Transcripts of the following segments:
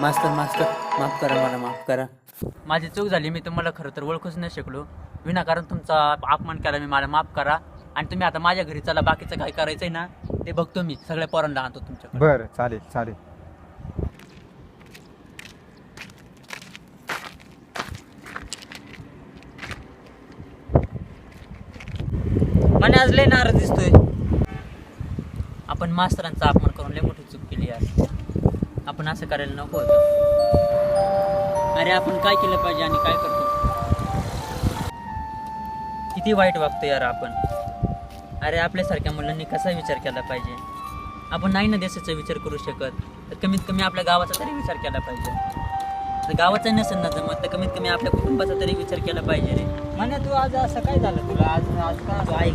मास्तर मास्तर माफ करा मला माफ करा. माझी चूक झाली मी तुम्हाला खरं तर ओळखूच नाही शकलो. विनाकारण तुमचा अपमान केला मी मला माफ करा. आणि तुम्ही आता माझ्या घरी चला बाकीचं काय करायचंय ना ते बघतो मी. सगळ्या पोरांना आणतो तुमच्याकडे. बरं चालेल चालेल. मला आज लय नाराज दिसतोय. मास्तरांचा अपमान करून लय मोठी चूक केली यार. आपण असं करायला नको होतं. अरे आपण काय केलं पाहिजे आणि काय करतो? किती वाईट वागतो यार आपण. अरे आपल्यासारख्या मुलांनी कसा विचार केला पाहिजे? आपण नाही ना देशाचा विचार करू शकत तर कमीत कमी आपल्या गावाचा तरी विचार केला पाहिजे. तर गावाचा नसेल ना जमत तर कमीत कमी आपल्या कुटुंबाचा तरी विचार केला पाहिजे रे. म्हणे तू आज असं काय झालं तुला? आज आज का ऐक.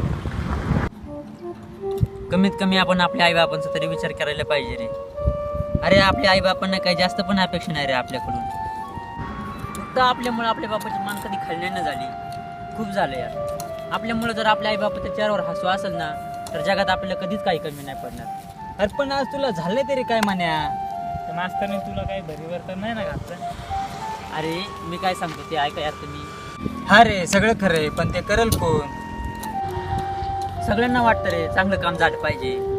कमीत कमी आपण आपल्या आईबापांचा तरी विचार करायला पाहिजे रे. अरे आपल्या आईबापांना काही जास्त पण अपेक्षा नाही रे आपल्याकडून. फक्त आपल्यामुळे आपल्या बापाची मान कधी खाली नाही झाली. खूप झालं यार. आपल्यामुळे जर आपल्या आईबापाच्या चेहऱ्यावर हसू असेल ना तर जगात आपल्याला कधीच काही कमी नाही पडणार. अरे पण आज तुला झालं तरी काय म्हण्या? तर मास्तरने तुला काही भरीवर तर नाही ना घातलं? अरे मी काय सांगतो ते ऐका यार तुम्ही. हा रे सगळं खरं आहे पण ते करल कोण? सगळ्यांना वाटतं रे चांगलं काम झालं पाहिजे.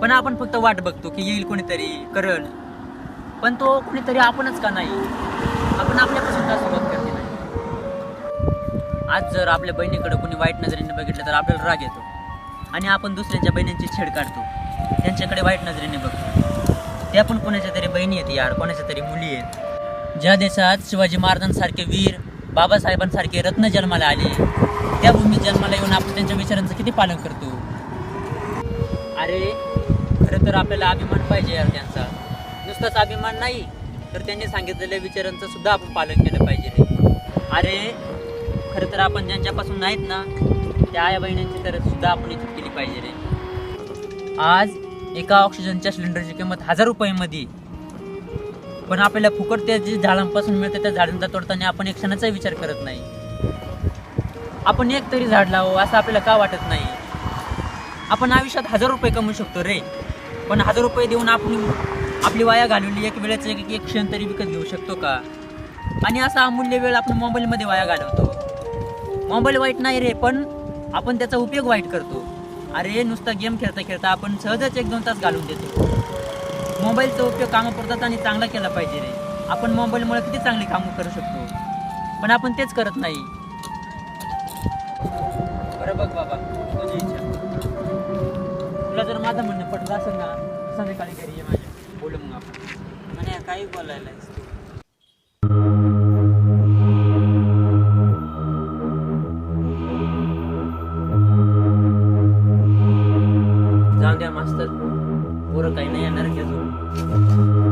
पण आपण फक्त वाट बघतो की येईल कोणीतरी करण. पण तो कोणीतरी आपणच का नाही? आपण आपल्यापासून का सुरुवात करते नाही? आज जर आपल्या बहिणीकडे कोणी वाईट नजरेने बघितलं तर आपल्याला राग येतो. आणि आपण दुसऱ्यांच्या बहिणींची छेड काढतो. त्यांच्याकडे वाईट नजरेने बघतो. त्या पण कोणाच्या तरी बहिणी आहेत यार कोणाच्या तरी मुली आहेत. ज्या देशात शिवाजी महाराजांसारखे वीर बाबासाहेबांसारखे रत्न जन्माला आले. त्या भूमीत जन्माला येऊन आपण त्यांच्या विचारांचं किती पालन करतो? अरे खरं तर आपल्याला अभिमान पाहिजे यार त्यांचा. नुसताच अभिमान नाही तर त्यांनी सांगितलेल्या विचारांचं सुद्धा आपण पालन केलं पाहिजे. अरे खरं तर आपण ज्यांच्यापासून नाहीत ना त्या आया बहिणींची तर सुद्धा आपण इज्जत केली पाहिजे रे. आज एका ऑक्सिजनच्या सिलेंडरची किंमत हजार रुपयामध्ये पण आपल्याला फुकट त्या जे झाडांपासून मिळतं त्या झाडांचा तोडताना आपण एक क्षणाचा विचार करत नाही. आपण एक तरी झाड लावू असं आपल्याला का वाटत नाही? आपण आयुष्यात हजार रुपये कमवू शकतो रे. पण हजार रुपये देऊन आपण आपली वाया घालवली एक वेळेचं एक एक क्षण तरी विकत घेऊ शकतो का? आणि असा अमूल्य वेळ आपण मोबाईलमध्ये वाया घालवतो. मोबाईल वाईट नाही रे पण आपण त्याचा उपयोग वाईट करतो. अरे नुसता गेम खेळता खेळता आपण सहजच एक दोन तास घालून देतो. मोबाईलचा उपयोग कामापुरतात आणि चांगला केला पाहिजे रे. आपण मोबाईलमुळे किती चांगली कामं करू शकतो? पण आपण तेच करत नाही. बरं बघ बाबा तुझी इच्छा. तुला जर माझं म्हणणं पटलं असेल ना संध्याकाळी घरी ये माझ्या. बोलू मग आपण. म्हणे काही बोलायला जाऊ द्या मास्तर. पोरं काही नाही येणार Thank you.